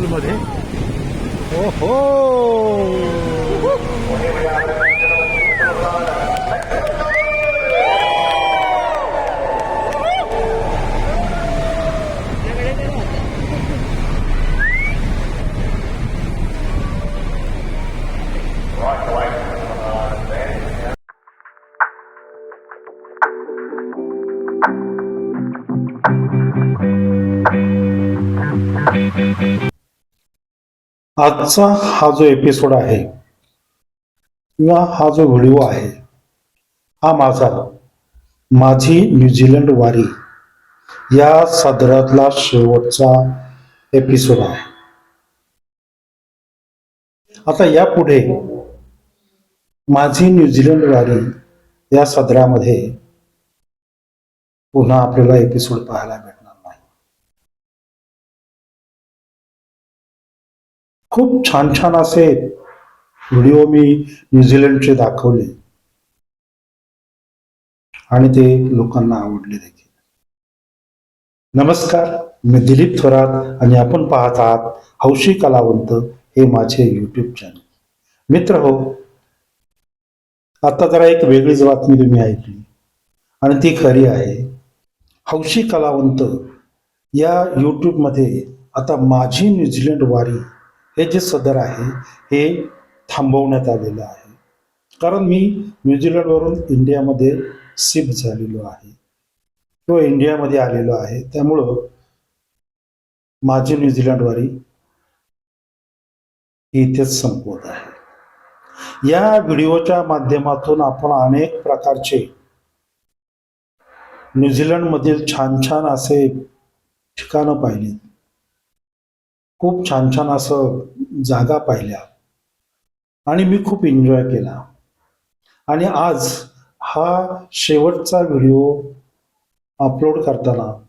हॉलमध्ये ओहो! आजचा हा जो एपिसोड आहे किंवा हा जो व्हिडिओ आहे हा माझा माझी न्यूझीलंड वारी या सदरातला शेवटचा एपिसोड आहे. आता यापुढे माझी न्यूझीलंड वारी या सदरामध्ये पुन्हा आपल्याला एपिसोड पाहायला मिळेल. खूप छान छान असे व्हिडिओ मी न्यूझीलंडचे दाखवले. आणि ते लोकांना आवडले देखील. नमस्कार मी दिलीप थोरात आणि आपण पाहत आहात हौशी कलावंत हे माझे यूट्यूब चॅनल मित्र हो आता जरा एक वेगळीच बातमी तुम्ही ऐकली. आणि ती खरी आहे हौशी कलावंत या यूट्यूबमध्ये आता माझी न्यूझीलंड वारी हे जे सदर आहे हे थांबवण्यात आलेलं आहे. कारण मी न्यूझीलंडवरून इंडियामध्ये शिफ्ट झालेलो आहे. किंवा इंडियामध्ये आलेलो आहे. त्यामुळं माझी न्यूझीलंड वारी ही इथेच संपवत आहे. या व्हिडिओच्या माध्यमातून आपण अनेक प्रकारचे न्यूझीलंडमधील छान छान असे ठिकाणं पाहिलीत. खूप छान छान असं जागा पाहिल्या. आणि मी खूप एन्जॉय केला. आणि आज हा शेवटचा व्हिडिओ अपलोड करताना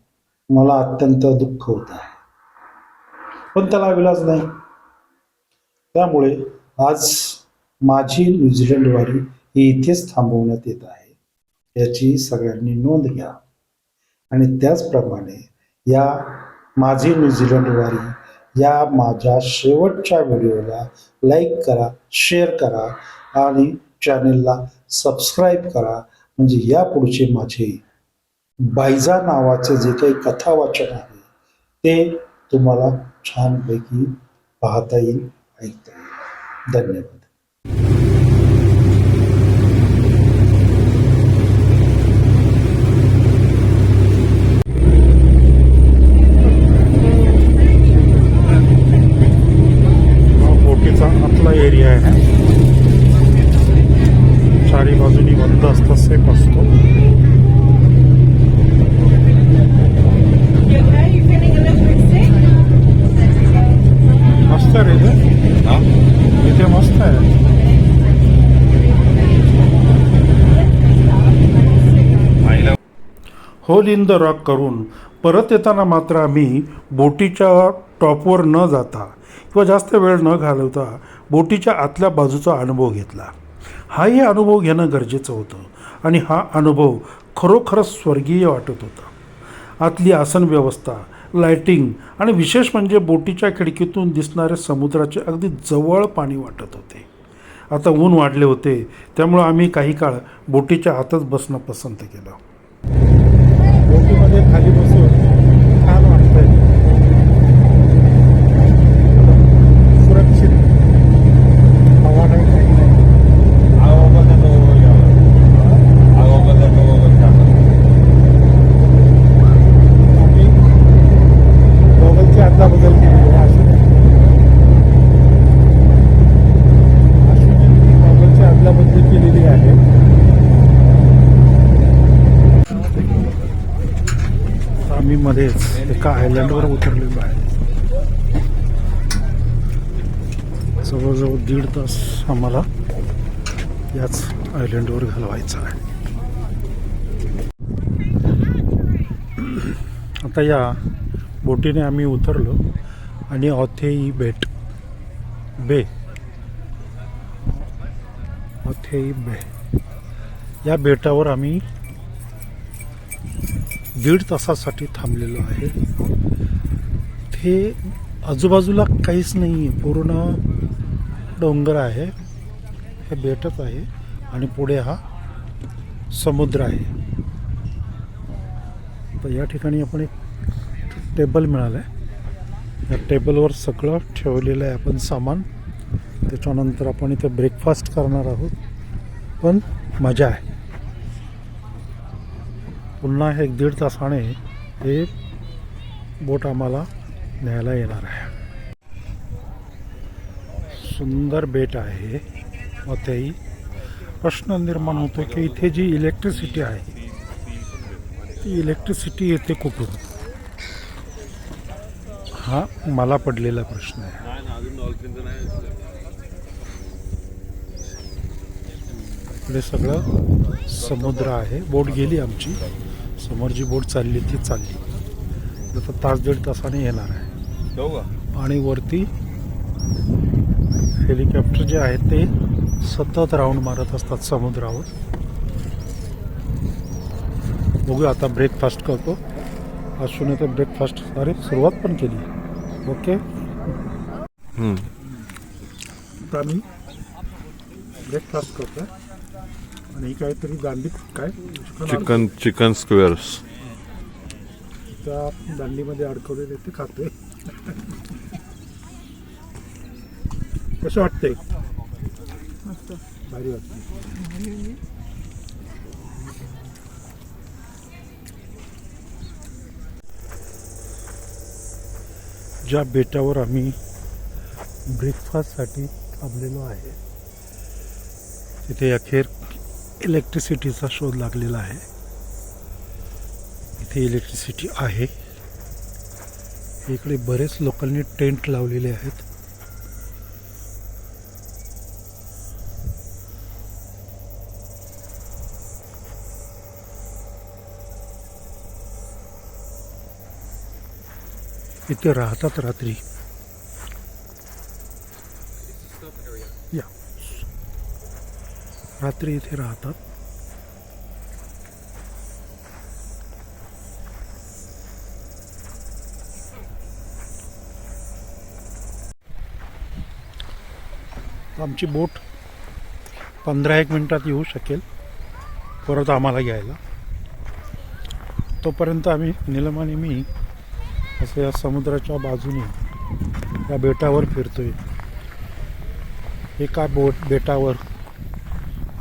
मला अत्यंत दुःख होत आहे. पण त्याला विलाज नाही. त्यामुळे आज माझी न्यूझीलंड वारी ही इथेच थांबवण्यात येत आहे. याची सगळ्यांनी नोंद घ्या. आणि त्याचप्रमाणे या माझी न्यूझीलंड वारी या माझ्या शेवटच्या व्हिडिओला लाईक करा शेअर करा आणि चॅनेलला सबस्क्राईब करा. म्हणजे या पुढचे माझे बायजा नावाचे जे काही कथावाचन आहे ते तुम्हाला छानपैकी पाहता येईल ऐकता येईल. धन्यवाद हा बोटीचा आतला एरिया आहे चारी बाजूनी बंद असतं सेफ असतो You okay? You feeling a little bit sick? मस्त आहे रे इथे इथे मस्त आहे होल इन द रॉक करून परत येताना मात्र आम्ही बोटीच्या टॉपवर न जाता किंवा जास्त वेळ न घालवता बोटीच्या आतल्या बाजूचा अनुभव घेतला. हाही अनुभव घेणं गरजेचं होतं आणि हा अनुभव खरोखरच स्वर्गीय वाटत होता. आतली आसन व्यवस्था लायटिंग आणि विशेष म्हणजे बोटीच्या खिडकीतून दिसणारे समुद्राचे अगदी जवळ पाणी वाटत होते. आता ऊन वाढले होते त्यामुळं आम्ही काही काळ बोटीच्या आतच बसणं पसंत केलं. बोटीमध्ये खाली बसून छान वाटतंय सुरक्षित हवा नाही काही नाही Agua de nuevo ya. Agua de nuevo ya. आम्ही मोबाईलची आदला बदल केली आहे अश्विनी अश्विनींनी मोबाईलची आदला बदली केलेली आहे आम्ही मध्येच एका आयलंडवर उतरलेलो आहे. जवळजवळ दीड तास आम्हाला याच आयलंडवर घालवायचा आहे. आता या बोटीने आम्ही उतरलो आणि ऑथेई बेट बे ऑथेई बे या बेटावर आम्ही दीड तासासाठी थांबलेलो आहे. ते आजूबाजूला काहीच नाही आहे पूर्ण डोंगर आहे. हे बेटच आहे आणि पुढे हा समुद्र आहे. तर या ठिकाणी आपण एक टेबल मिळालं आहे या टेबलवर सगळं ठेवलेलं आहे आपण सामान. त्याच्यानंतर आपण इथे ब्रेकफास्ट करणार आहोत. पण मजा आहे. पुन्हा एक दीड तासाने हे बोट आम्हाला न्यायला येणार आहे. सुंदर बेट आहे. व तेही प्रश्न निर्माण होतो की इथे जी इलेक्ट्रिसिटी आहे ती इलेक्ट्रिसिटी येते कुठून? हा मला पडलेला प्रश्न आहे. इकडे सगळं समुद्र आहे. बोट गेली आमची. समोर जी बोट चालली ती चालली. आता तास दीड तासाने येणार आहे. का? आणि वरती हेलिकॉप्टर जे आहेत ते सतत राऊंड मारत असतात समुद्रावर. बघूया आता ब्रेकफास्ट करतो. अश्विनी तर ब्रेकफास्ट अरे सुरुवात पण केली. ओके? आता आम्ही ब्रेकफास्ट करतोय. आणि ही काहीतरी दांडी काय? Chicken chicken squares. त्या दांडीमध्ये अडकवलेले ते खातोय. कसं वाटतंय? भारी वाटते ज्या बेटावर आम्ही ब्रेकफास्टसाठी थांबलेलो आहे तिथे अखेर इलेक्ट्रिसिटीचा शोध लागलेला आहे. इथे इलेक्ट्रिसिटी आहे. इकडे बरेच लोकांनी टेंट लावलेले आहेत. इथे राहतात रात्री. या. रात्री इथे राहतात. आमची बोट पंधरा एक मिनिटात येऊ शकेल. परत आम्हाला घ्यायला तोपर्यंत आम्ही नीलम आणि मी असं या समुद्राच्या बाजूने या बेटावर फिरतोय. एका बोट बेटावर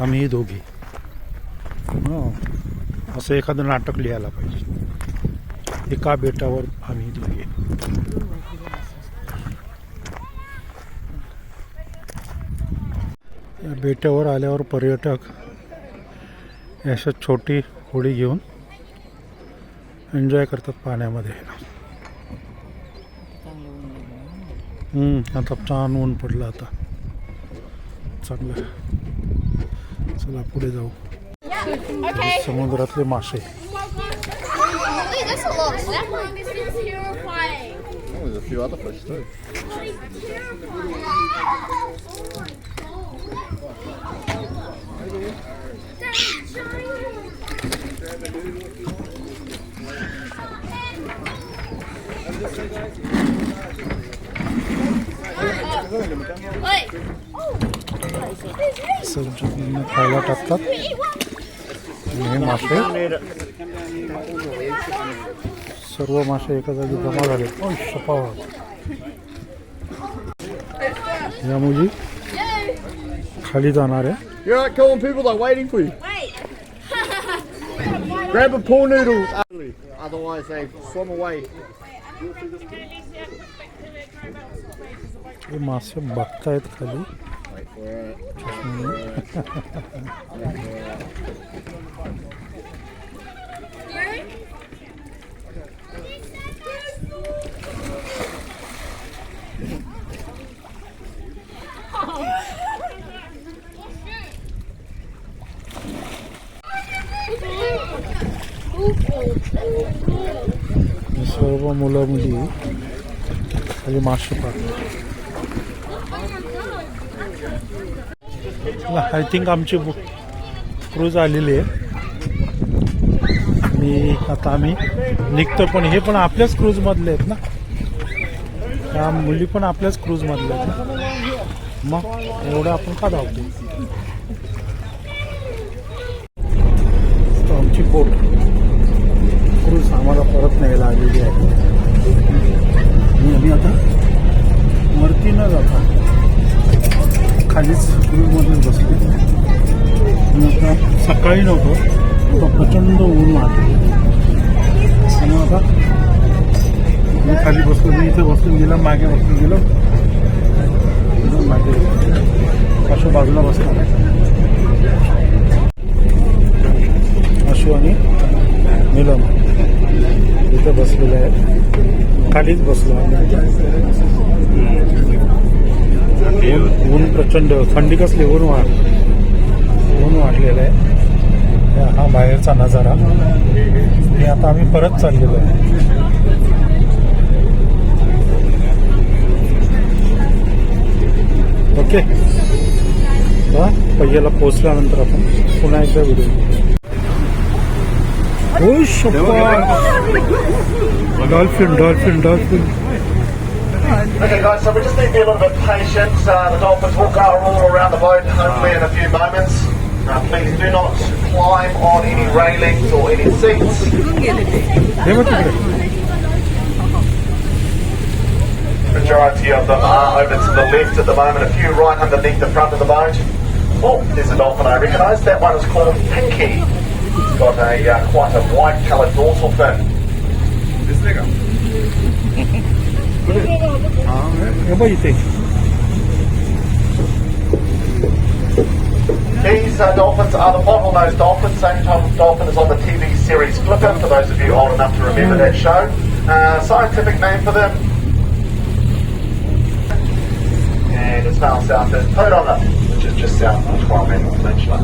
आम्ही दोघे. हं. असं एखादं नाटक लिहायला पाहिजे. एका बेटावर आम्ही दोघे. या बेटावर आल्यावर पर्यटक अशा छोटी होडी घेऊन एन्जॉय करतात पाण्यामध्ये. आता छान ऊन पडलं आता. चांगलं. चला पुढे जाऊ Okay. समुद्रातले मासे खायला टाकतात हे मासे सर्व मासे एका जागी जमा झाले पण शपावा या मुली खाली जाणार आहे You're not killing people, they're waiting for you. Wait. Grab a pool noodle. Otherwise, they swim away. हे मासे बघतायत खाली Wait for it. हे सर्व मुलं मुली खाली मासे पाहतात आय थिंक आमची बुक क्रूज आलेली आहे. आणि आता आम्ही निघतो पण हे पण आपल्याच क्रूजमधले आहेत ना. त्या मुली पण आपल्याच क्रूजमधल्या आहेत. मग एवढं आपण का धावतो? तर आमची बोट क्रूज आम्हाला परत न्यायला आलेली आहे. खालीच क्रूजमध्येच बसलो. आणि आता सकाळी नव्हतो आता प्रचंड ऊन वाटतो आणि आता मी खाली बसलो मी इथे बसून गेलो मागे बसून गेलो. मागे अशो बाजूला बसला अशो आणि मिलन इथे बसलेले आहेत. खालीच बसलो आम्ही. ऊन ऊन प्रचंड थंडी कसली ऊन वाढ ऊन वाढलेलं आहे. हा- हा बाहेरचा नजारा. आणि आता आम्ही परत चाललेलो आहे. ओके. हा पहिल्याला पोहोचल्यानंतर आपण पुन्हा एकदा video dolphin dolphin dolphin Okay, guys, so we just need to be a little bit patient. Uh, the dolphins will go all around the boat, hopefully in a few moments. Uh, please do not climb on any railings or any seats. Majority of them are over to the left at the moment, a few right underneath the front of the boat. Oh, there's a dolphin I recognise. That one is called Pinky. It's got a uh, quite a white coloured dorsal fin. This nigga. what do you think? These uh, dolphins are the bottlenose dolphins. Same type of dolphin as on the TV series Flipper, for those of you old enough to remember that show. Uh, scientific name for them. And it's found south as Tauranga, which is just south of the Kwame Peninsula.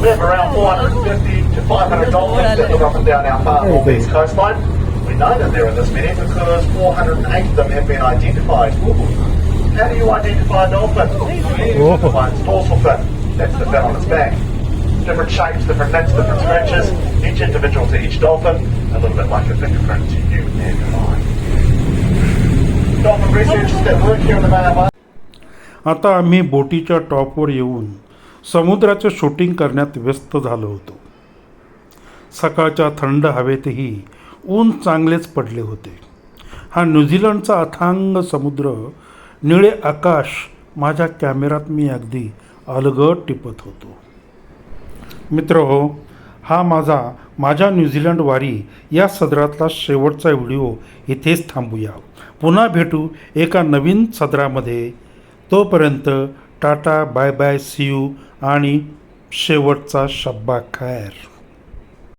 We have around 450 to 500 dolphins that look up and down our far northeast coastline. We know that there are this many because 408 of them have been identified. How do you identify a dolphin? Oh. By its dorsal fin. That's the fin on its back. Different shapes, different nicks, different scratches. Each individual to each dolphin. A little bit like a fingerprint to you and I. Dolphin researchers that work here in the Bay of Islands. आता आम्ही बोटीच्या टॉपवर येऊन समुद्राचं shooting करण्यात व्यस्त झालो होतो सकाळच्या थंड हवेतही ऊन चांगलेच पडले होते. हा न्यूझीलंडचा अथांग समुद्र निळे आकाश माझ्या कॅमेरात मी अगदी अलगद टिपत होतो. मित्र हो हा माझा माझ्या न्यूझीलंड वारी या सदरातला शेवटचा व्हिडिओ इथेच थांबूया. पुन्हा भेटू एका नवीन सदरामध्ये. तोपर्यंत ta-ta bye bye see you आणि शेवटचा शब्बा खैर.